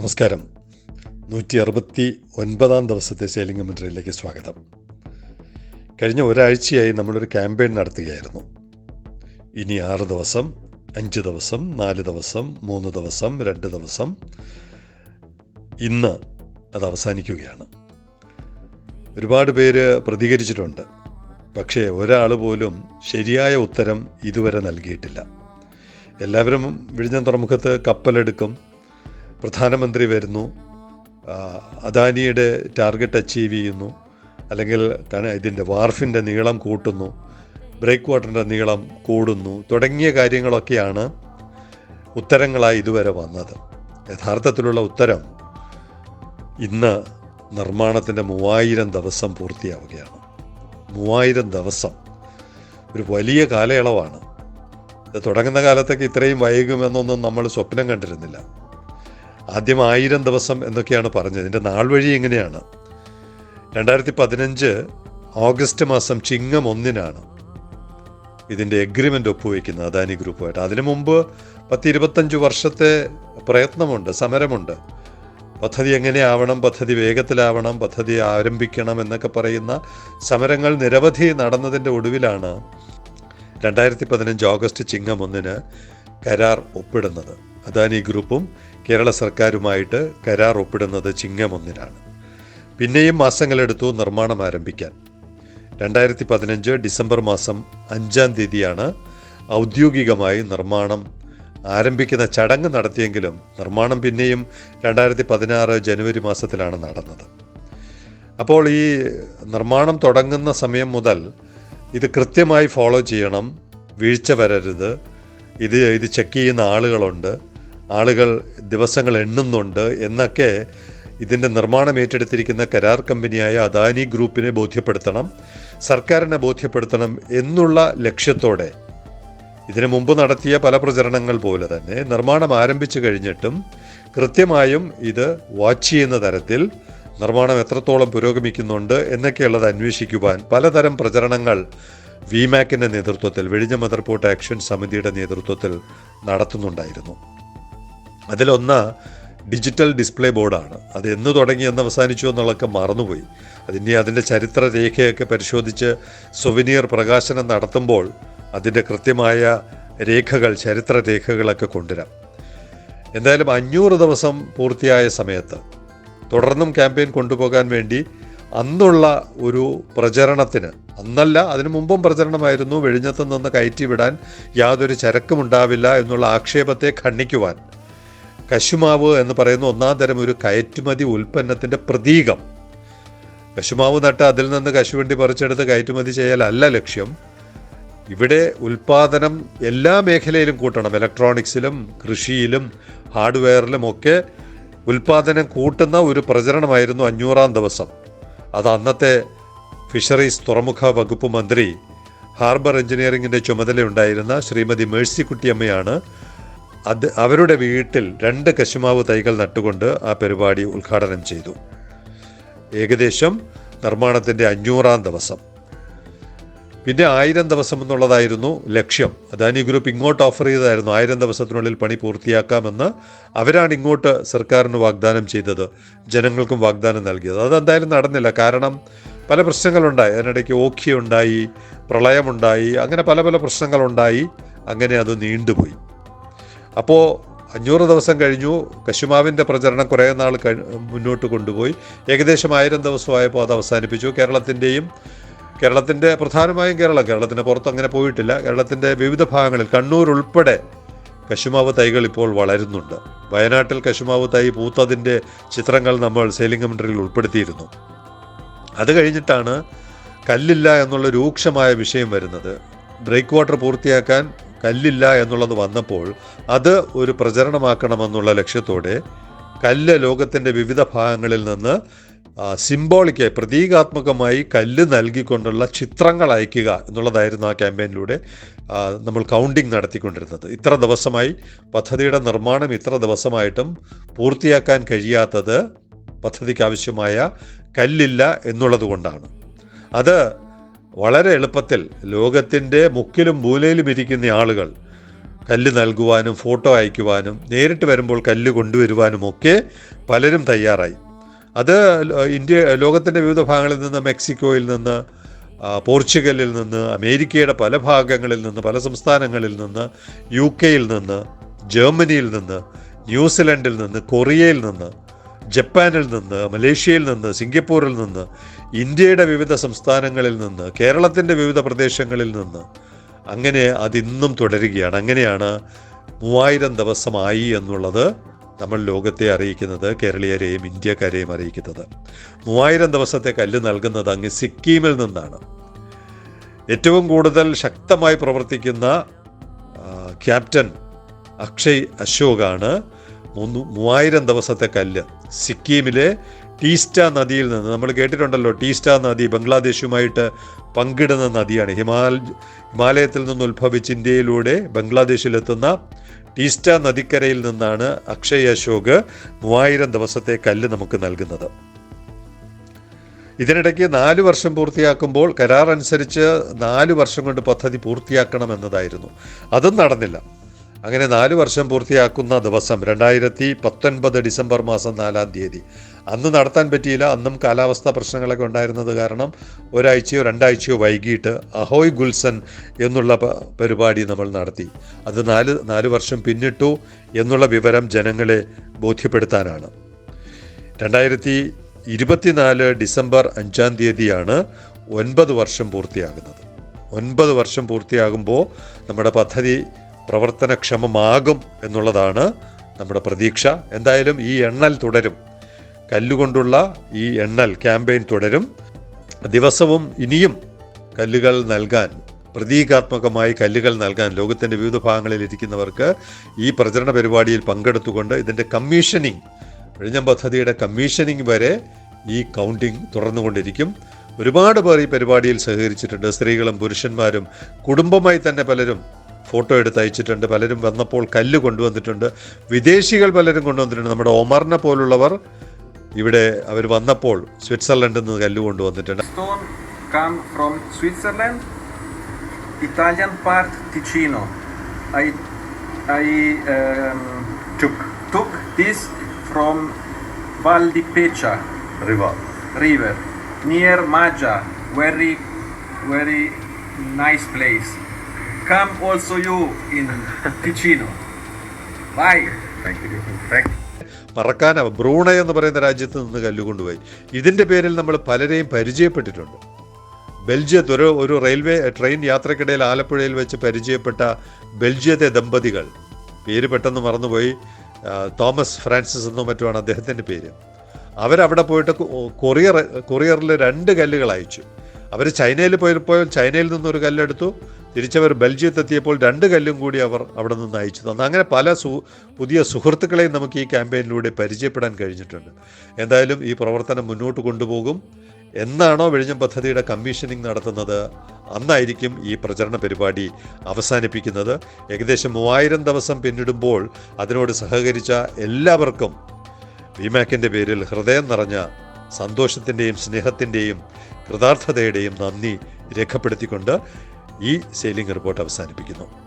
നമസ്കാരം. നൂറ്റി അറുപത്തി ഒൻപതാം ദിവസത്തെ സെയിലിംഗ് കമൻട്രിയിലേക്ക് സ്വാഗതം. കഴിഞ്ഞ ഒരാഴ്ചയായി നമ്മളൊരു ക്യാമ്പയിൻ നടത്തുകയായിരുന്നു. ഇനി ആറ് ദിവസം അഞ്ച് ദിവസം നാല് ദിവസം മൂന്ന് ദിവസം രണ്ട് ദിവസം ഇന്ന് അത് അവസാനിക്കുകയാണ്. ഒരുപാട് പേര് പ്രതികരിച്ചിട്ടുണ്ട്. പക്ഷേ ഒരാൾ പോലും ശരിയായ ഉത്തരം ഇതുവരെ നൽകിയിട്ടില്ല. എല്ലാവരും വിഴിഞ്ഞം തുറമുഖത്ത് കപ്പലെടുക്കും പ്രധാനമന്ത്രി വരുന്നു. അദാനിയുടെ ടാർഗറ്റ് അച്ചീവ് ചെയ്യുന്നു. അല്ലെങ്കിൽ ഇതിന്റെ വാർഫിന്റെ നീളം കൂട്ടുന്നു. ബ്രേക്ക് വാട്ടറിന്റെ നീളം കൂടുന്നു. തുടങ്ങിയ കാര്യങ്ങളൊക്കെയാണ് ഉത്തരങ്ങളായി ഇതുവരെ വന്നത്. യഥാർത്ഥത്തിലുള്ള ഉത്തരം ഇന്ന് നിർമ്മാണത്തിന്റെ മൂവായിരം ദിവസം പൂർത്തിയാവുകയാണ്. മൂവായിരം ദിവസം. ഒരു വലിയ കാലയളവാണ്. തുടങ്ങുന്ന കാലത്തൊക്കെ ഇത്രയും വൈകുമെന്നൊന്നും നമ്മൾ സ്വപ്നം കണ്ടിരുന്നില്ല. ആദ്യം ആയിരം ദിവസം എന്നൊക്കെയാണ് പറഞ്ഞത്. ഇതിന്റെ നാൾ വഴി എങ്ങനെയാണ്? രണ്ടായിരത്തി പതിനഞ്ച് ഓഗസ്റ്റ് മാസം ചിങ്ങം ഒന്നിനാണ് ഇതിന്റെ എഗ്രിമെന്റ് ഒപ്പുവെക്കുന്നത് അദാനി ഗ്രൂപ്പുമായിട്ട്. അതിനു മുമ്പ് പത്ത് ഇരുപത്തഞ്ച് വർഷത്തെ പ്രയത്നമുണ്ട് സമരമുണ്ട്. പദ്ധതി എങ്ങനെയാവണം പദ്ധതി വേഗത്തിലാവണം പദ്ധതി ആരംഭിക്കണം എന്നൊക്കെ പറയുന്ന സമരങ്ങൾ നിരവധി നടന്നതിന്റെ ഒടുവിലാണ് രണ്ടായിരത്തി പതിനഞ്ച് ഓഗസ്റ്റ് ചിങ്ങം ഒന്നിന് കരാർ ഒപ്പിടുന്നത്. അദാനി ഗ്രൂപ്പും കേരള സർക്കാരുമായിട്ട് കരാർ ഒപ്പിടുന്നത് ചിങ്ങം ഒന്നിനാണ് പിന്നെയും മാസങ്ങളെടുത്തു നിർമ്മാണം ആരംഭിക്കാൻ. രണ്ടായിരത്തി പതിനഞ്ച് ഡിസംബർ മാസം അഞ്ചാം തീയതിയാണ് ഔദ്യോഗികമായി നിർമ്മാണം ആരംഭിക്കുന്ന ചടങ്ങ് നടത്തിയെങ്കിലും നിർമ്മാണം പിന്നെയും രണ്ടായിരത്തി പതിനാറ് ജനുവരി മാസത്തിലാണ് നടന്നത്. അപ്പോൾ ഈ നിർമ്മാണം തുടങ്ങുന്ന സമയം മുതൽ ഇത് കൃത്യമായി ഫോളോ ചെയ്യണം വീഴ്ച വരരുത് ഇത് ഇത് ചെക്ക് ചെയ്യുന്ന ആളുകളുണ്ട് ആളുകൾ ദിവസങ്ങൾ എണ്ണുന്നുണ്ട് എന്നൊക്കെ ഇതിന്റെ നിർമ്മാണം ഏറ്റെടുത്തിരിക്കുന്ന കരാർ കമ്പനിയായ അദാനി ഗ്രൂപ്പിനെ ബോധ്യപ്പെടുത്തണം സർക്കാരിനെ ബോധ്യപ്പെടുത്തണം എന്നുള്ള ലക്ഷ്യത്തോടെ. ഇതിനു മുമ്പ് നടത്തിയ പല പ്രചരണങ്ങൾ പോലെ തന്നെ നിർമ്മാണം ആരംഭിച്ചു കഴിഞ്ഞിട്ടും കൃത്യമായും ഇത് വാച്ച് ചെയ്യുന്ന തരത്തിൽ നിർമ്മാണം എത്രത്തോളം പുരോഗമിക്കുന്നുണ്ട് എന്നൊക്കെയുള്ളത് അന്വേഷിക്കുവാൻ പലതരം പ്രചരണങ്ങൾ വിമാക്കിന്റെ നേതൃത്വത്തിൽ വെളിഞ്ഞ മദർപോട്ട് ആക്ഷൻ സമിതിയുടെ നേതൃത്വത്തിൽ നടത്തുന്നുണ്ടായിരുന്നു. അതിലൊന്ന് ഡിജിറ്റൽ ഡിസ്പ്ലേ ബോർഡാണ്. അത് എന്ന് തുടങ്ങി എന്ന് അവസാനിച്ചു എന്നുള്ളതൊക്കെ മറന്നുപോയി. അതിന്റെ അതിന്റെ ചരിത്ര രേഖയൊക്കെ പരിശോധിച്ച് സുവനീർ പ്രകാശനം നടത്തുമ്പോൾ അതിന്റെ കൃത്യമായ രേഖകൾ ചരിത്ര രേഖകളൊക്കെ കൊണ്ടുവരാം. എന്തായാലും അഞ്ഞൂറ് ദിവസം പൂർത്തിയായ സമയത്ത് തുടർന്നും ക്യാമ്പയിൻ കൊണ്ടുപോകാൻ വേണ്ടി അന്നുള്ള ഒരു പ്രചരണത്തിന് അന്നല്ല അതിനു മുമ്പും പ്രചരണമായിരുന്നു വെഴിഞ്ഞത്ത് നിന്ന് കയറ്റി വിടാൻ യാതൊരു ചരക്കുമുണ്ടാവില്ല എന്നുള്ള ആക്ഷേപത്തെ ഖണ്ഡിക്കുവാൻ കശുമാവ് എന്ന് പറയുന്ന ഒന്നാം തരം ഒരു കയറ്റുമതി ഉൽപ്പന്നത്തിന്റെ പ്രതീകം. കശുമാവ് നട്ട് അതിൽ നിന്ന് കശുവണ്ടി പറിച്ചെടുത്ത് കയറ്റുമതി ചെയ്യലല്ല ലക്ഷ്യം. ഇവിടെ ഉൽപാദനം എല്ലാ മേഖലയിലും കൂട്ടണം. ഇലക്ട്രോണിക്സിലും കൃഷിയിലും ഹാർഡ്വെയറിലും ഒക്കെ ഉൽപാദനം കൂട്ടുന്ന ഒരു പ്രചരണമായിരുന്നു അഞ്ഞൂറാം ദിവസം. അത് അന്നത്തെ ഫിഷറീസ് തുറമുഖ വകുപ്പ് മന്ത്രി ഹാർബർ എഞ്ചിനീയറിംഗിന്റെ ചുമതലയുണ്ടായിരുന്ന ശ്രീമതി മേഴ്സിക്കുട്ടിയമ്മയാണ് അത് അവരുടെ വീട്ടിൽ രണ്ട് കശുമാവ് തൈകൾ നട്ടുകൊണ്ട് ആ പരിപാടി ഉദ്ഘാടനം ചെയ്തു. ഏകദേശം നിർമ്മാണത്തിന്റെ അഞ്ഞൂറാം ദിവസം. പിന്നെ ആയിരം ദിവസം എന്നുള്ളതായിരുന്നു ലക്ഷ്യം. അദാനി ഗ്രൂപ്പ് ഇങ്ങോട്ട് ഓഫർ ചെയ്തതായിരുന്നു. ആയിരം ദിവസത്തിനുള്ളിൽ പണി പൂർത്തിയാക്കാമെന്ന് അവരാണ് ഇങ്ങോട്ട് സർക്കാരിന് വാഗ്ദാനം ചെയ്തത്. ജനങ്ങൾക്കും വാഗ്ദാനം നൽകിയത്. അതെന്തായാലും നടന്നില്ല. കാരണം പല പ്രശ്നങ്ങളുണ്ടായി. അതിനിടയ്ക്ക് ഓഖിയുണ്ടായി പ്രളയമുണ്ടായി അങ്ങനെ പല പല പ്രശ്നങ്ങളുണ്ടായി. അങ്ങനെ അത് നീണ്ടുപോയി. അപ്പോൾ അഞ്ഞൂറ് ദിവസം കഴിഞ്ഞു. കശുമാവിന്റെ പ്രചരണം കുറേ നാൾ മുന്നോട്ട് കൊണ്ടുപോയി. ഏകദേശം ആയിരം ദിവസമായപ്പോൾ അത് അവസാനിപ്പിച്ചു. കേരളത്തിന്റെയും കേരളത്തിന്റെ പ്രധാനമായും കേരളം കേരളത്തിന് പുറത്ത് അങ്ങനെ പോയിട്ടില്ല. കേരളത്തിന്റെ വിവിധ ഭാഗങ്ങളിൽ കണ്ണൂർ ഉൾപ്പെടെ കശുമാവ് തൈകൾ ഇപ്പോൾ വളരുന്നുണ്ട്. വയനാട്ടിൽ കശുമാവ് തൈ പൂത്തതിന്റെ ചിത്രങ്ങൾ നമ്മൾ സെയിലിംഗ് കമൻട്രിയിൽ ഉൾപ്പെടുത്തിയിരുന്നു. അത് കഴിഞ്ഞിട്ടാണ് കല്ലില്ല എന്നുള്ള രൂക്ഷമായ വിഷയം വരുന്നത്. ബ്രേക്ക് വാട്ടർ പൂർത്തിയാക്കാൻ കല്ലില്ല എന്നുള്ളത് വന്നപ്പോൾ അത് ഒരു പ്രചരണമാക്കണമെന്നുള്ള ലക്ഷ്യത്തോടെ കല്ല് ലോകത്തിന്റെ വിവിധ ഭാഗങ്ങളിൽ നിന്ന് സിംബോളിക്കായി പ്രതീകാത്മകമായി കല്ല് നൽകിക്കൊണ്ടുള്ള ചിത്രങ്ങൾ അയക്കുക എന്നുള്ളതായിരുന്നു ആ ക്യാമ്പയിനിലൂടെ നമ്മൾ കൗണ്ടിങ് നടത്തിക്കൊണ്ടിരുന്നത്. ഇത്ര ദിവസമായി പദ്ധതിയുടെ നിർമ്മാണം ഇത്ര ദിവസമായിട്ടും പൂർത്തിയാക്കാൻ കഴിയാത്തത് പദ്ധതിക്ക് ആവശ്യമായ കല്ലില്ല എന്നുള്ളത് കൊണ്ടാണ്. അത് വളരെ എളുപ്പത്തിൽ ലോകത്തിന്റെ മുക്കിലും മൂലയിലും ഇരിക്കുന്ന ആളുകൾ കല്ല് നൽകുവാനും ഫോട്ടോ അയക്കുവാനും നേരിട്ട് വരുമ്പോൾ കല്ല് കൊണ്ടുവരുവാനും ഒക്കെ പലരും തയ്യാറായി. അത് ഇന്ത്യ ലോകത്തിന്റെ വിവിധ ഭാഗങ്ങളിൽ നിന്ന് മെക്സിക്കോയിൽ നിന്ന് പോർച്ചുഗലിൽ നിന്ന് അമേരിക്കയുടെ പല ഭാഗങ്ങളിൽ നിന്ന് പല സംസ്ഥാനങ്ങളിൽ നിന്ന് യു കെയിൽ നിന്ന് ജർമ്മനിയിൽ നിന്ന് ന്യൂസിലൻഡിൽ നിന്ന് കൊറിയയിൽ നിന്ന് ജപ്പാനിൽ നിന്ന് മലേഷ്യയിൽ നിന്ന് സിംഗപ്പൂരിൽ നിന്ന് ഇന്ത്യയുടെ വിവിധ സംസ്ഥാനങ്ങളിൽ നിന്ന് കേരളത്തിന്റെ വിവിധ പ്രദേശങ്ങളിൽ നിന്ന് അങ്ങനെ അതിന്നും തുടരുകയാണ്. അങ്ങനെയാണ് മൂവായിരം ദിവസമായി എന്നുള്ളത് നമ്മൾ ലോകത്തെ അറിയിക്കുന്നത് കേരളീയരെയും ഇന്ത്യക്കാരെയും അറിയിക്കുന്നത്. മൂവായിരം ദിവസത്തെ കല്ല് നൽകുന്നത് അങ്ങ് സിക്കിമിൽ നിന്നാണ്. ഏറ്റവും കൂടുതൽ ശക്തമായി പ്രവർത്തിക്കുന്ന ക്യാപ്റ്റൻ അക്ഷയ് അശോകാണ് മൂന്ന് മൂവായിരം ദിവസത്തെ കല്ല്. സിക്കിമിലെ ടീസ്റ്റ നദിയിൽ നിന്ന് നമ്മൾ കേട്ടിട്ടുണ്ടല്ലോ ടീസ്റ്റ നദി ബംഗ്ലാദേശുമായിട്ട് പങ്കിടുന്ന നദിയാണ്. ഹിമാൽ ഹിമാലയത്തിൽ നിന്ന് ഉത്ഭവിച്ച് ഇന്ത്യയിലൂടെ ബംഗ്ലാദേശിലെത്തുന്ന ടീസ്റ്റ നദിക്കരയിൽ നിന്നാണ് അക്ഷയ് അശോക് മൂവായിരം ദിവസത്തെ കല്ല് നമുക്ക് നൽകുന്നത്. ഇതിനിടയ്ക്ക് നാല് വർഷം പൂർത്തിയാക്കുമ്പോൾ കരാർ അനുസരിച്ച് നാല് വർഷം കൊണ്ട് പദ്ധതി പൂർത്തിയാക്കണം എന്നതായിരുന്നു അതും നടന്നില്ല. അങ്ങനെ നാല് വർഷം പൂർത്തിയാക്കുന്ന ദിവസം രണ്ടായിരത്തി പത്തൊൻപത് ഡിസംബർ മാസം നാലാം തീയതി. അന്ന് നടത്താൻ പറ്റിയില്ല അന്നും കാലാവസ്ഥാ പ്രശ്നങ്ങളൊക്കെ ഉണ്ടായിരുന്നത് കാരണം ഒരാഴ്ചയോ രണ്ടാഴ്ചയോ വൈകിട്ട് അഹോയ് ഗുൽസൻ എന്നുള്ള പരിപാടി നമ്മൾ നടത്തി. അത് നാല് നാല് വർഷം പിന്നിട്ടു എന്നുള്ള വിവരം ജനങ്ങളെ ബോധ്യപ്പെടുത്താനാണ്. രണ്ടായിരത്തി ഇരുപത്തിനാല് ഡിസംബർ അഞ്ചാം തീയതിയാണ് ഒൻപത് വർഷം പൂർത്തിയാകുന്നത്. ഒൻപത് വർഷം പൂർത്തിയാകുമ്പോൾ നമ്മുടെ പദ്ധതി പ്രവർത്തനക്ഷമമാകും എന്നുള്ളതാണ് നമ്മുടെ പ്രതീക്ഷ. എന്തായാലും ഈ എണ്ണൽ തുടരും. കല്ലുകൊണ്ടുള്ള ഈ എണ്ണൽ ക്യാമ്പയിൻ തുടരും. ദിവസവും ഇനിയും കല്ലുകൾ നൽകാൻ പ്രതീകാത്മകമായി കല്ലുകൾ നൽകാൻ ലോകത്തിന്റെ വിവിധ ഭാഗങ്ങളിൽ ഇരിക്കുന്നവർക്ക് ഈ പ്രചരണ പരിപാടിയിൽ പങ്കെടുത്തുകൊണ്ട് ഇതിന്റെ കമ്മീഷനിങ് വിഴിഞ്ഞം പദ്ധതിയുടെ കമ്മീഷനിങ് വരെ ഈ കൗണ്ടിങ് തുടർന്നുകൊണ്ടിരിക്കും. ഒരുപാട് പേർ ഈ പരിപാടിയിൽ സഹകരിച്ചിട്ടുണ്ട്. സ്ത്രീകളും പുരുഷന്മാരും കുടുംബമായി തന്നെ പലരും ഫോട്ടോ എടുത്ത് അയച്ചിട്ടുണ്ട് പലരും വന്നപ്പോൾ കല്ല് കൊണ്ടുവന്നിട്ടുണ്ട്. വിദേശികൾ പലരും കൊണ്ടുവന്നിട്ടുണ്ട്. നമ്മുടെ ഒമറിനെ പോലുള്ളവർ ഇവിടെ അവർ വന്നപ്പോൾ സ്വിറ്റ്സർലൻഡിൽ നിന്ന് കല്ല് കൊണ്ടുവന്നിട്ടുണ്ട്. Italian part Ticino I I took this from Val di Peccia river river near Maggia very very nice place Come also you in Ticino. Bye. Thank you. Thank you. മറക്കാന ബ്രൂണ എന്ന് പറയുന്ന രാജ്യത്ത് നിന്ന് കല്ലുകൊണ്ടുപോയി ഇതിന്റെ പേരിൽ നമ്മൾ പലരെയും പരിചയപ്പെട്ടിട്ടുണ്ട് ബെൽജിയത്ത് ഒരു ഒരു റെയിൽവേ ട്രെയിൻ യാത്രക്കിടയിൽ ആലപ്പുഴയിൽ വെച്ച് പരിചയപ്പെട്ട ബെൽജിയത്തെ ദമ്പതികൾ പേര് പെട്ടെന്ന് മറന്നുപോയി തോമസ് ഫ്രാൻസിസ് എന്നോ മറ്റുമാണ് അദ്ദേഹത്തിന്റെ പേര് അവരവിടെ പോയിട്ട് കൊറിയർ കൊറിയറിൽ രണ്ട് കല്ലുകൾ അയച്ചു അവർ ചൈനയിൽ പോയപ്പോൾ ചൈനയിൽ നിന്നൊരു കല്ലെടുത്തു തിരിച്ചവർ ബെൽജിയത്തെത്തിയപ്പോൾ രണ്ട് കല്ലും കൂടി അവർ അവിടെ നിന്ന് അയച്ചു തന്നു. അങ്ങനെ പല സു പുതിയ സുഹൃത്തുക്കളെയും നമുക്ക് ഈ ക്യാമ്പയിനിലൂടെ പരിചയപ്പെടാൻ കഴിഞ്ഞിട്ടുണ്ട്. എന്തായാലും ഈ പ്രവർത്തനം മുന്നോട്ട് കൊണ്ടുപോകും. എന്നാണോ വെളിഞ്ഞം പദ്ധതിയുടെ കമ്മീഷനിങ് നടത്തുന്നത്? അന്നായിരിക്കും ഈ പ്രചരണ പരിപാടി അവസാനിപ്പിക്കുന്നത്. ഏകദേശം മൂവായിരം ദിവസം പിന്നിടുമ്പോൾ അതിനോട് സഹകരിച്ച എല്ലാവർക്കും വിമാക്കിന്റെ പേരിൽ ഹൃദയം നിറഞ്ഞ സന്തോഷത്തിന്റെയും സ്നേഹത്തിന്റെയും കൃതാർത്ഥതയുടെയും നന്ദി രേഖപ്പെടുത്തിക്കൊണ്ട് ഈ സെയിലിംഗ് റിപ്പോർട്ട് അവസാനിപ്പിക്കുന്നു.